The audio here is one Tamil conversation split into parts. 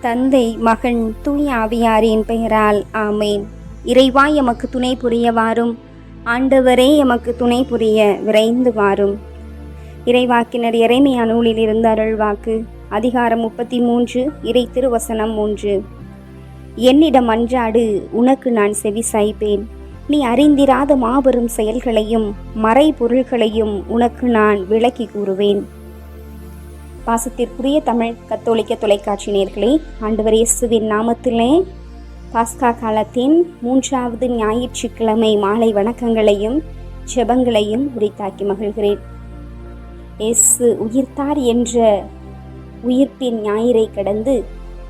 தந்தை மகன் தூய் ஆவியாரின் பெயரால் ஆமேன். இறைவா எமக்கு துணை புரிய வாரும் ஆண்டவரே எமக்கு துணை புரிய விரைந்து வாரும் இறைவாக்கினர் இறைமையா நூலில் இருந்த அருள்வாக்கு. அதிகாரம் முப்பத்தி மூன்று இறை திருவசனம் மூன்று என்னிடம் அன்றாடு உனக்கு நான் செவி சாய்ப்பேன். நீ அறிந்திராத மாபெரும் செயல்களையும் மறைபொருள்களையும் உனக்கு நான் விளக்கி கூறுவேன். பாசத்திற்குரிய தமிழ் கத்தோலிக்க தொலைக்காட்சி நேர்களே ஆண்டவர் இயேசுவின் நாமத்திலே பாஸ்கா காலத்தின் மூன்றாவது ஞாயிற்றுக்கிழமை மாலை வணக்கங்களையும் ஜெபங்களையும் உரித்தாக்கி மகிழ்கிறேன். இயேசு உயிர்த்தார் என்ற உயிர்ப்பின் ஞாயிறை கடந்து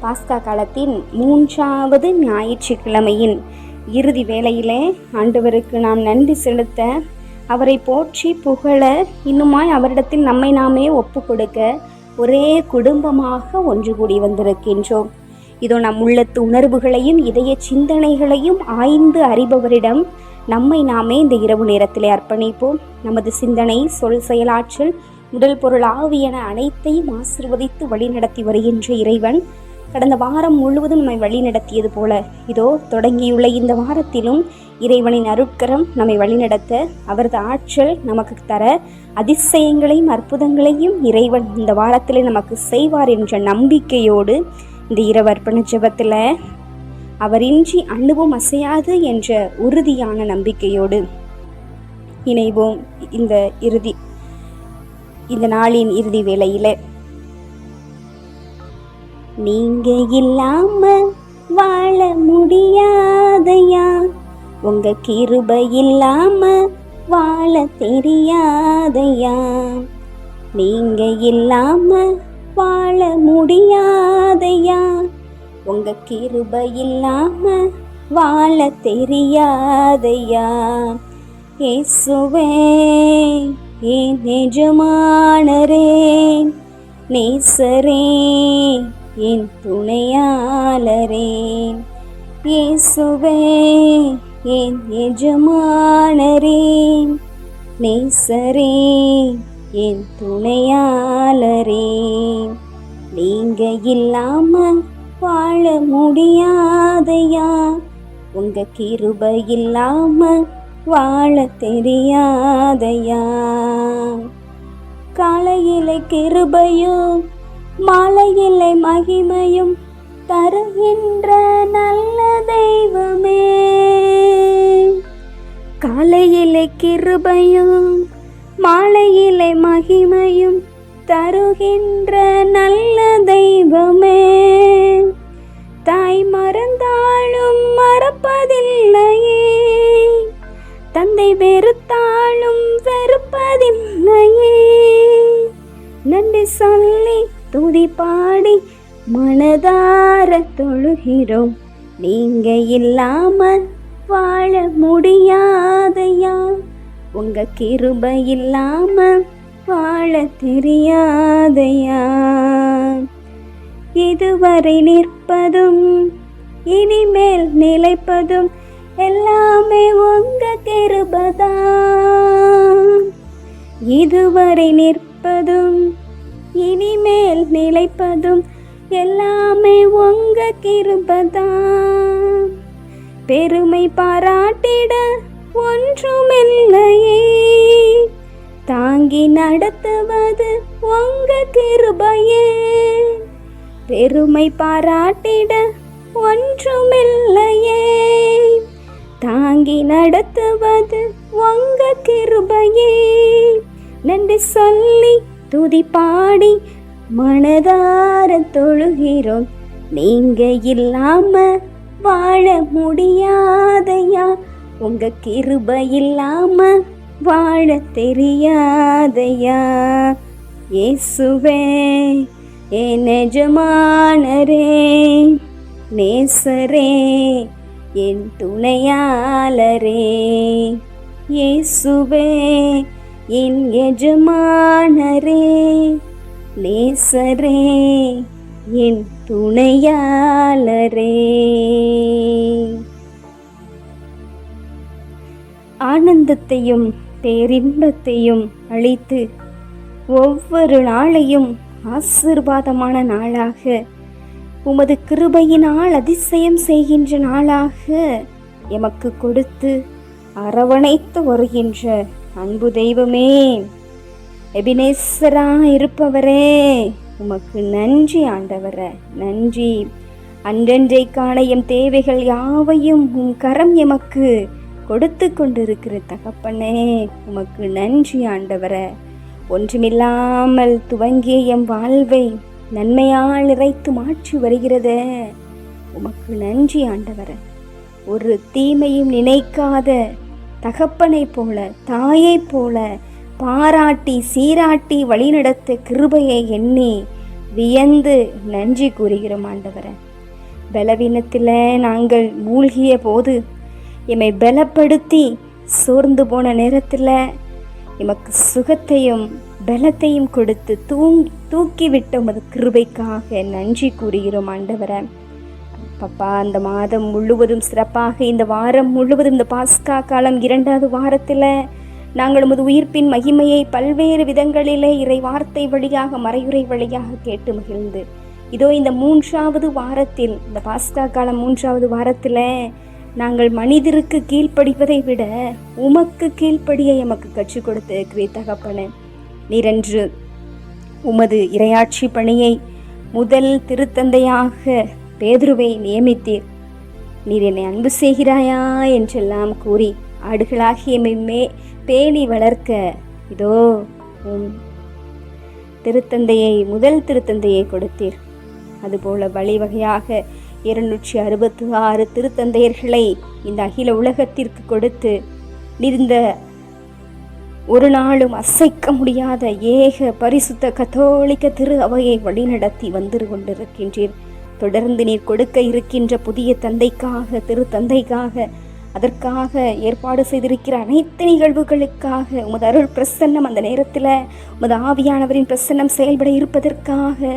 பாஸ்கா காலத்தின் மூன்றாவது ஞாயிற்றுக்கிழமையின் இறுதி வேளையிலே ஆண்டவருக்கு நாம் நன்றி செலுத்த அவரை போற்றி புகழ இன்னுமாய் அவரிடத்தில் நம்மை நாமே ஒப்பு கொடுக்க ஒரே குடும்பமாக ஒன்று கூடி வந்திருக்கின்றோம். இதோ நம் உள்ளத்து உணர்வுகளையும் இதய சிந்தனைகளையும் ஆய்ந்து அறிபவரிடம் நம்மை நாமே இந்த இரவு நேரத்திலே அர்ப்பணிப்போம். நமது சிந்தனை சொல் செயலாற்றல் உடல் பொருள் ஆவியன அனைத்தையும் ஆசிர்வதித்து வழிநடத்தி வருகின்ற இறைவன் கடந்த வாரம் முழுவதும் நம்மை வழிநடத்தியது போல இதோ தொடங்கியுள்ள இந்த வாரத்திலும் இறைவனின் அருட்கரம் நம்மை வழிநடத்த அவரது ஆற்றல் நமக்கு தர அதிசயங்களையும் அற்புதங்களையும் இறைவன் இந்த வாரத்திலே நமக்கு செய்வார் என்ற நம்பிக்கையோடு இந்த இரவர்ப்பண ஜபத்தில் அவரின்றி அணுவும் அசையாது என்ற உறுதியான நம்பிக்கையோடு இணைவோம் இந்த இறுதி இந்த நாளின் இறுதி வேளையில. நீங்க இல்லாம வாழ முடியாதையா? உங்க கிருபை இல்லாம வாழ தெரியாதையா? நீங்க இல்லாம வாழ முடியாதையா? உங்க கிருபை இல்லாம வாழ தெரியாதையா? இயேசுவே என் எஜமானரே நேசரே என் துணையாளரே. இயேசுவே என் எஜமானரே நேசரே என் துணையாளரே நீங்க இல்லாம வாழ முடியாதையா? உங்க கிருப இல்லாம வாழ தெரியாதையா? காலையிலே கிருபையும் மாலையிலே மகிமையும் தருகின்ற நல்ல தெய்வமே. காலையிலே கிருபையும் மாலையிலே மகிமையும் தருகின்ற நல்ல தெய்வமே. தாய் மறந்தாலும் மறப்பதில்லையே. தந்தை வெறுத்தாலும் வெறுப்பதில்லையே. நன்றி சொல்லி துதி பாடி மனதார தொழுகிறோம். நீங்க இல்லாமல் வாழ முடியாதையா? உங்க கிருப இல்லாம வாழ தெரியாதையா? இதுவரை நிற்பதும் இனிமேல் நிலைப்பதும் எல்லாமே உங்க கிருபதா இதுவரை நிற்பதும் இனிமேல் நிலைப்பதும் எல்லாமே உங்க கிருபதான். பெருமை பாராட்டிட ஒன்றுமில்லையே. தாங்கி நடத்துவது உங்க கிருபையே. பெருமை பாராட்டிட ஒன்றுமில்லையே. தாங்கி நடத்துவது உங்க கிருபையே. நன்றி சொல்லி துதி பாடி மனதார தொழுகிறோம். நீங்க இல்லாம வாழ முடியாதையா? உங்க கிருப இல்லாம வாழ தெரியாதையா? இயேசுவே என் எஜமானரே நேசரே என் துணையாளரே. இயேசுவே என் எஜமானரே. நேசரே என் துணையாளரே. ஆனந்தத்தையும் பேரின்பத்தையும் அளித்து ஒவ்வொரு நாளையும் ஆசீர்வாதமான நாளாக உமது கிருபையினால் அதிசயம் செய்கின்ற நாளாக எமக்கு கொடுத்து அரவணைத்து வருகின்ற அன்பு தெய்வமே. எபினேஸ்வரா இருப்பவரே உமக்கு நன்றி ஆண்டவரே நன்றி. அன்றன்றைக்கான எம் தேவைகள் யாவையும் உம் கரம் எமக்கு கொடுத்து கொண்டிருக்கிற தகப்பனே உமக்கு நன்றி ஆண்டவரே. ஒன்றுமில்லாமல் துவங்கிய எம் வாழ்வை நன்மையால் இறைத்து மாற்றி வருகிறதே உமக்கு நன்றி ஆண்டவரே. ஒரு தீமையும் நினைக்காத தகப்பனைப் போல தாயைப் போல பாராட்டி சீராட்டி வழிநடத்த கிருபையை எண்ணி வியந்து நன்றி கூறுகிறோம் ஆண்டவரை. பலவீனத்தில் நாங்கள் மூழ்கிய போது எம்மை பலப்படுத்தி சோர்ந்து போன நேரத்தில் எமக்கு சுகத்தையும் பலத்தையும் கொடுத்து தூங் தூக்கிவிட்ட உமது கிருபைக்காக நன்றி கூறுகிறோம் ஆண்டவரை. பப்பா அந்த மாதம் முழுவதும் சிறப்பாக இந்த வாரம் முழுவதும் இந்த பாஸ்கா காலம் இரண்டாவது வாரத்தில் நாங்கள் உமது உயிர்ப்பின் மகிமையை பல்வேறு விதங்களிலே இறை வார்த்தை வழியாக மறையுறை வழியாக கேட்டு மகிழ்ந்து. இதோ இந்த மூன்றாவது வாரத்தில் இந்த பாஸ்கா காலம் மூன்றாவது வாரத்தில் நாங்கள் மனிதருக்கு கீழ்ப்படிவதை விட உமக்கு கீழ்ப்படிய எமக்கு கற்றுக் கொடுத்த கிரே தகப்பன நீரென்று உமது இரையாட்சி பணியை முதல் திருத்தந்தையாக பேதுருவை நியமித்தீர். நீர் என்னை அன்பு செய்கிறாயா என்றெல்லாம் கூறி ஆடுகளாகிய மே பேணி வளர்க்க. இதோ உம் திருத்தந்தையை முதல் திருத்தந்தையை கொடுத்தீர். அதுபோல வழிவகையாக இருநூற்றி அறுபத்தி ஆறு திருத்தந்தையர்களை இந்த அகில உலகத்திற்கு கொடுத்து நிறுந்த ஒரு நாளும் அசைக்க முடியாத ஏக பரிசுத்த கத்தோலிக்க திரு அவையை வழிநடத்தி வந்து கொண்டிருக்கின்றீர். தொடர்ந்து நீர் கொடுக்க இருக்கின்ற புதிய தந்தைக்காக திருத்தந்தைக்காக அதற்காக ஏற்பாடு செய்திருக்கிற அனைத்து நிகழ்வுகளுக்காக உமது அருள் பிரசன்னம் அந்த நேரத்தில் உமது ஆவியானவரின் பிரசன்னம் செயல்பட இருப்பதற்காக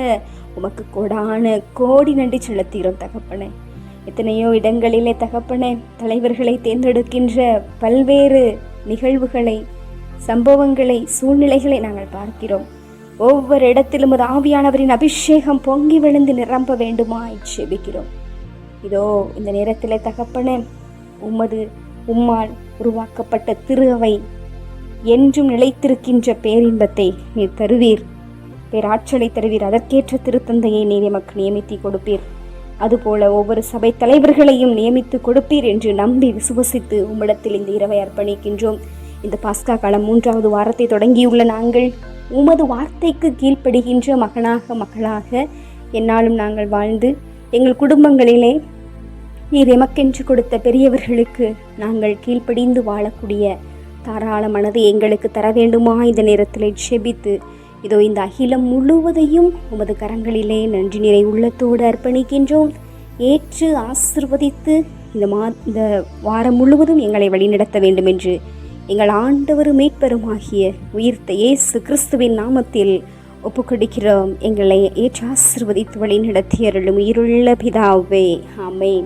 உமக்கு கோடான கோடி நன்றி செலுத்துகிறோம் தகப்பனே. எத்தனையோ இடங்களிலே தகப்பனே தலைவர்களை தேர்ந்தெடுக்கின்ற பல்வேறு நிகழ்வுகளை சம்பவங்களை சூழ்நிலைகளை நாங்கள் பார்க்கிறோம். ஒவ்வொரு இடத்திலும் ஒரு ஆவியானவரின் அபிஷேகம் பொங்கி விழுந்து நிரம்ப வேண்டுமாய் செபிக்கிறோம். இதோ இந்த நேரத்தில் தகப்பனே உமது உம்மால் உருவாக்கப்பட்ட திரு அவை என்றும் நிலைத்திருக்கின்ற பேரின்பத்தை நீர் தருவீர். பேராற்றலை தருவீர். அதற்கேற்ற திருத்தந்தையை நீர் எமக்கு நியமித்து கொடுப்பீர். அதுபோல ஒவ்வொரு சபை தலைவர்களையும் நியமித்து கொடுப்பீர் என்று நம்பி விசுவசித்து உம்மிடத்தில் இந்த இரவை அர்ப்பணிக்கின்றோம். இந்த பாஸ்கா காலம் மூன்றாவது வாரத்தை தொடங்கியுள்ள நாங்கள் உமது வார்த்தைக்கு கீழ்ப்படுகின்ற மகனாக மகளாக என்னாலும் நாங்கள் வாழ்ந்து எங்கள் குடும்பங்களிலே நீர் எமக்கென்று கொடுத்த பெரியவர்களுக்கு நாங்கள் கீழ்ப்படிந்து வாழக்கூடிய தாராள மனதை எங்களுக்கு தர வேண்டுமா? இந்த நேரத்தில் செபித்து இதோ இந்த அகிலம் முழுவதையும் உமது கரங்களிலே நன்றி நிறை உள்ளத்தோடு அர்ப்பணிக்கின்றோம். ஏற்று ஆசிர்வதித்து இந்த மா இந்த வாரம் முழுவதும் எங்களை வழிநடத்த வேண்டும் என்று எங்கள் ஆண்டவரும் மீட்பெருமாகிய உயிர்த்த இயேசு கிறிஸ்துவின் நாமத்தில் ஒப்புக்கொடுக்கிறோம். எங்களை ஏற்று ஆசிர்வதித்து வழி அருளும் உயிருள்ள பிதாவே. ஆமேன்.